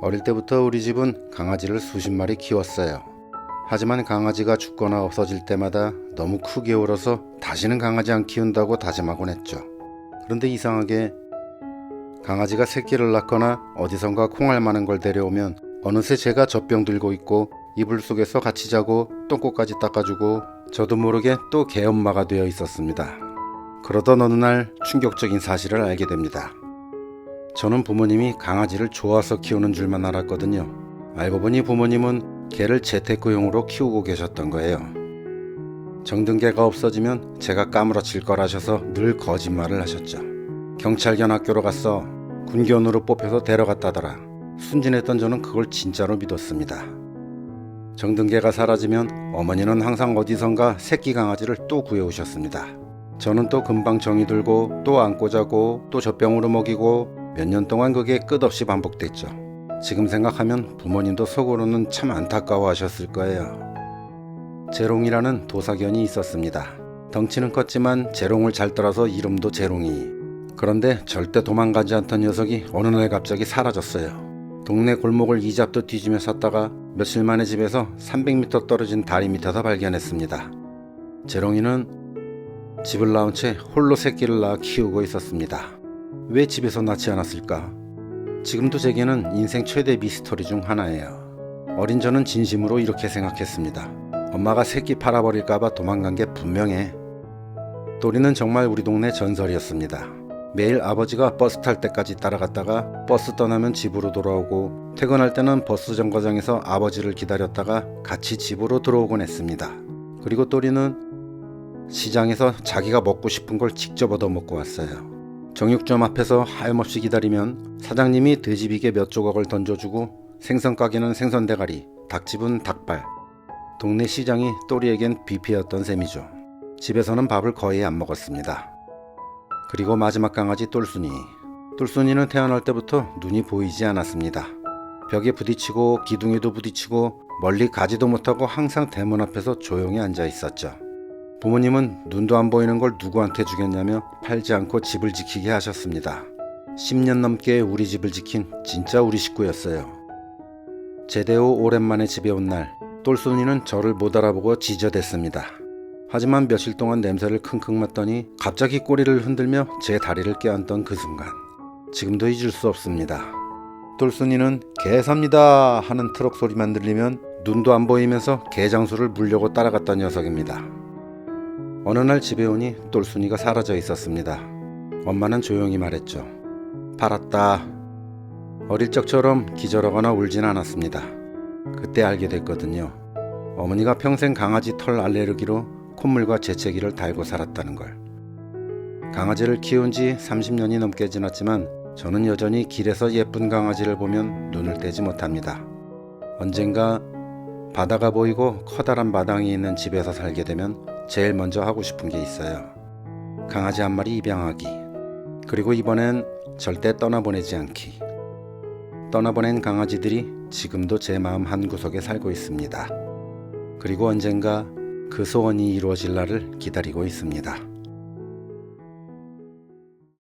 어릴 때부터 우리 집은 강아지를 수십 마리 키웠어요. 하지만 강아지가 죽거나 없어질 때마다 너무 크게 울어서 다시는 강아지 안 키운다고 다짐하곤 했죠. 그런데 이상하게 강아지가 새끼를 낳거나 어디선가 콩알 많은 걸 데려오면 어느새 제가 젖병 들고 있고 이불 속에서 같이 자고 똥꼬까지 닦아주고 저도 모르게 또 개엄마가 되어 있었습니다. 그러던 어느 날 충격적인 사실을 알게 됩니다. 저는 부모님이 강아지를 좋아서 키우는 줄만 알았거든요. 알고 보니 부모님은 개를 재테크용으로 키우고 계셨던 거예요. 정등개가 없어지면 제가 까무러칠 거라셔서 늘 거짓말을 하셨죠. 경찰견 학교로 갔어. 군견으로 뽑혀서 데려갔다더라. 순진했던 저는 그걸 진짜로 믿었습니다. 정등개가 사라지면 어머니는 항상 어디선가 새끼 강아지를 또 구해오셨습니다. 저는 또 금방 정이 들고 또 안고 자고 또 젖병으로 먹이고 몇 년 동안 그게 끝없이 반복됐죠. 지금 생각하면 부모님도 속으로는 참 안타까워하셨을 거예요. 재롱이라는 도사견이 있었습니다. 덩치는 컸지만 재롱을 잘 따라서 이름도 재롱이. 그런데 절대 도망가지 않던 녀석이 어느 날 갑자기 사라졌어요. 동네 골목을 이잡듯 뒤지며 샀다가 며칠 만에 집에서 300m 떨어진 다리 밑에서 발견했습니다. 재롱이는 집을 나온 채 홀로 새끼를 낳아 키우고 있었습니다. 왜 집에서 낳지 않았을까? 지금도 제게는 인생 최대 미스터리 중 하나예요. 어린 저는 진심으로 이렇게 생각했습니다. 엄마가 새끼 팔아버릴까봐 도망간 게 분명해. 또리는 정말 우리 동네 전설이었습니다. 매일 아버지가 버스 탈 때까지 따라갔다가 버스 떠나면 집으로 돌아오고 퇴근할 때는 버스 정거장에서 아버지를 기다렸다가 같이 집으로 들어오곤 했습니다. 그리고 또리는 시장에서 자기가 먹고 싶은 걸 직접 얻어 먹고 왔어요. 정육점 앞에서 하염없이 기다리면 사장님이 돼지비계 몇 조각을 던져주고 생선 가게는 생선 대가리, 닭집은 닭발. 동네 시장이 또리에겐 뷔페였던 셈이죠. 집에서는 밥을 거의 안 먹었습니다. 그리고 마지막 강아지 똘순이. 똘순이는 태어날 때부터 눈이 보이지 않았습니다. 벽에 부딪히고 기둥에도 부딪히고 멀리 가지도 못하고 항상 대문 앞에서 조용히 앉아 있었죠. 부모님은 눈도 안 보이는 걸 누구한테 주겠냐며 팔지 않고 집을 지키게 하셨습니다. 10년 넘게 우리 집을 지킨 진짜 우리 식구였어요. 제대 후 오랜만에 집에 온 날, 똘순이는 저를 못 알아보고 지저댔습니다. 하지만 며칠 동안 냄새를 킁킁 맡더니 갑자기 꼬리를 흔들며 제 다리를 껴안던 그 순간, 지금도 잊을 수 없습니다. 똘순이는 개 삽니다 하는 트럭 소리만 들리면 눈도 안 보이면서 개 장수를 물려고 따라갔던 녀석입니다. 어느 날 집에 오니 똘순이가 사라져 있었습니다. 엄마는 조용히 말했죠. 팔았다. 어릴 적처럼 기절하거나 울진 않았습니다. 그때 알게 됐거든요. 어머니가 평생 강아지 털 알레르기로 콧물과 재채기를 달고 살았다는 걸. 강아지를 키운 지 30년이 넘게 지났지만 저는 여전히 길에서 예쁜 강아지를 보면 눈을 떼지 못합니다. 언젠가 바다가 보이고 커다란 마당이 있는 집에서 살게 되면 제일 먼저 하고 싶은 게 있어요. 강아지 한 마리 입양하기. 그리고 이번엔 절대 떠나보내지 않기. 떠나보낸 강아지들이 지금도 제 마음 한 구석에 살고 있습니다. 그리고 언젠가 그 소원이 이루어질 날을 기다리고 있습니다.